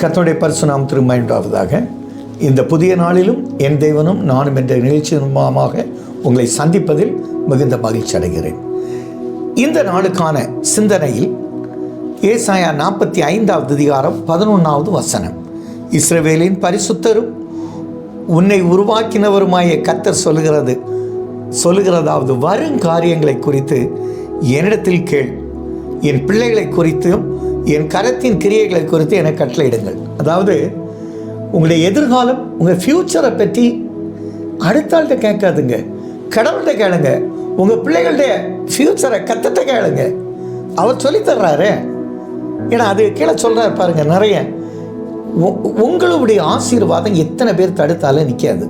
கர்த்தருடைய பரிசுநாம் திருமயண்டாவதாக இந்த புதிய நாளிலும் என் தேவனும் நானும் என்ற நிகழ்ச்சியின் மூலமாக உங்களை சந்திப்பதில் மிகுந்த மகிழ்ச்சி அடைகிறேன். இந்த நாளுக்கான சிந்தனையில் ஏசாயா நாற்பத்தி ஐந்தாவது அதிகாரம் பதினொன்றாவது வசனம். இஸ்ரவேலின் பரிசுத்தரும் உன்னை உருவாக்கினவருமாய கத்தர் சொல்லுகிறது சொல்லுகிறதாவது வரும் காரியங்களை குறித்து என்னிடத்தில் கேள். என் பிள்ளைகளை குறித்தும் என் கரத்தின் கிரியைகளை குறித்து எனக்கு கட்டளையிடுங்கள். அதாவது உங்களுடைய எதிர்காலம் உங்கள் ஃப்யூச்சரை பற்றி அடுத்த ஆள்கிட்ட கேட்காதுங்க. கடவுள்கிட்ட கேளுங்க. உங்கள் பிள்ளைகளுடைய ஃப்யூச்சரை கத்திட்ட கேளுங்க. அவர் சொல்லித்தர்றாரு. ஏன்னா அது கீழே சொல்கிறாரு பாருங்கள் நிறைய. உ- உங்களுடைய ஆசீர்வாதம் எத்தனை பேர் தடுத்தாலும் நிற்காது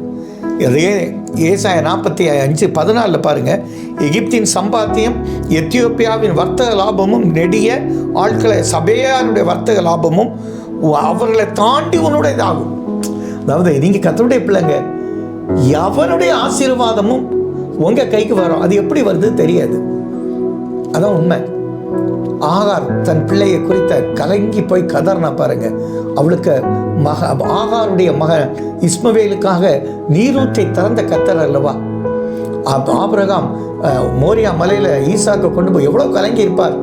அதே ஏசாய நாற்பத்தி அஞ்சு பதினாலில் பாருங்கள் எகிப்தின் சம்பாத்தியம் எத்தியோப்பியாவின் வர்த்தக லாபமும் நெடிய ஆட்களை சபையாருடைய வர்த்தக லாபமும் அவர்களை தாண்டி உன்னுடைய இதாகும் அதாவது நீங்கள் கத்தருடைய பிள்ளைங்க எவனுடைய ஆசீர்வாதமும் உங்கள் கைக்கு வரும்? அது எப்படி வருது தெரியாது. அதான் உண்மை. ஆகார் தன் பிள்ளையை குறித்த கலங்கி போய் கதறினா பாருங்க. அவளுக்கு மக ஆகாருடைய மகன் இஸ்மவேலுக்காக நீரூற்றை திறந்த கத்தர் அல்லவா? ஆப்- ஆபிரகாம் மோரியா மலையில் ஈசாக்கு கொண்டு போய் எவ்வளோ கலங்கி இருப்பார்.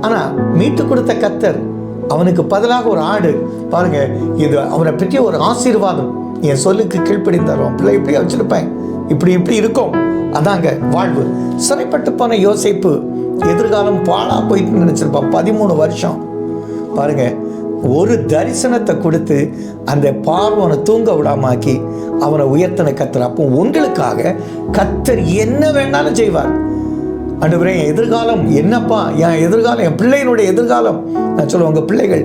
ஆனால் மீட்டு கொடுத்த கத்தர் அவனுக்கு பதிலாக ஒரு ஆடு. பாருங்க இது அவனை பற்றிய ஒரு ஆசீர்வாதம். என் சொல்லுக்கு கீழ்ப்படிந்தாரும் பிள்ளை இப்படி வச்சிருப்பேன். இப்படி இப்படி இருக்கும். அதாங்க வாழ்வு. சிறைப்பட்டு போன யோசிப்பு எதிர்காலம் பாழா போயிட்டு நினச்சிருப்பான் பதிமூணு வருஷம். பாருங்க ஒரு தரிசனத்தை கொடுத்து அந்த பார்வனை தூங்க விடாமாக்கி அவனை உயர்த்தனை கத்துற அப்போ உங்களுக்காக கத்தர் என்ன வேணாலும் செய்வார். ஆண்டவரே என் எதிர்காலம் என்னப்பா? என் எதிர்காலம் என் பிள்ளையினுடைய எதிர்காலம். நான் சொல்லுவேன் உங்கள் பிள்ளைகள்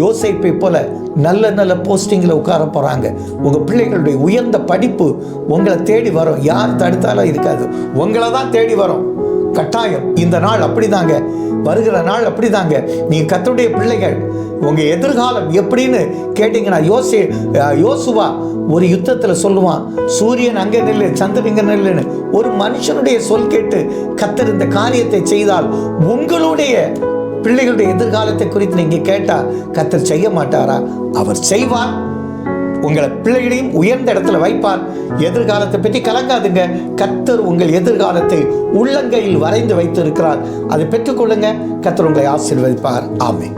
யோசிப்பை போல நல்ல நல்ல போஸ்டிங்கில் உட்கார போகிறாங்க உங்கள் பிள்ளைகளுடைய உயர்ந்த படிப்பு உங்களை தேடி வரும். யார் தடுத்தாலும் இருக்காது. உங்களை தான் தேடி வரும். கட்டாயம். இந்த நாள் அப்படிதாங்க. வருகிற நாள் அப்படிதாங்க. நீங்கள் கத்தருடைய பிள்ளைகள் உங்கள் எதிர்காலம் எப்படின்னு கேட்டிங்கன்னா யோசி யோசுவா ஒரு யுத்தத்தில் சொல்லுவான் சூரியன் அங்கே நெல்லு சந்திரன் இங்கே நெல்லுன்னு. ஒரு மனுஷனுடைய சொல் கேட்டு கத்தர் இந்த காரியத்தை செய்தால் உங்களுடைய பிள்ளைகளுடைய எதிர்காலத்தை குறித்து நீங்கள் கேட்டால் கத்தர் செய்ய மாட்டாரா? அவர் செய்வார். உங்களை பிள்ளைகளையும் உயர்ந்த இடத்துல வைப்பார். எதிர்காலத்தை பற்றி கலங்காதுங்க. கத்தர் உங்கள் எதிர்காலத்தை உள்ளங்கையில் வரைந்து வைத்திருக்கிறார். அதை பெற்றுக்கொள்ளுங்க. கத்தர் உங்களை ஆசீர்வதிப்பார். ஆமை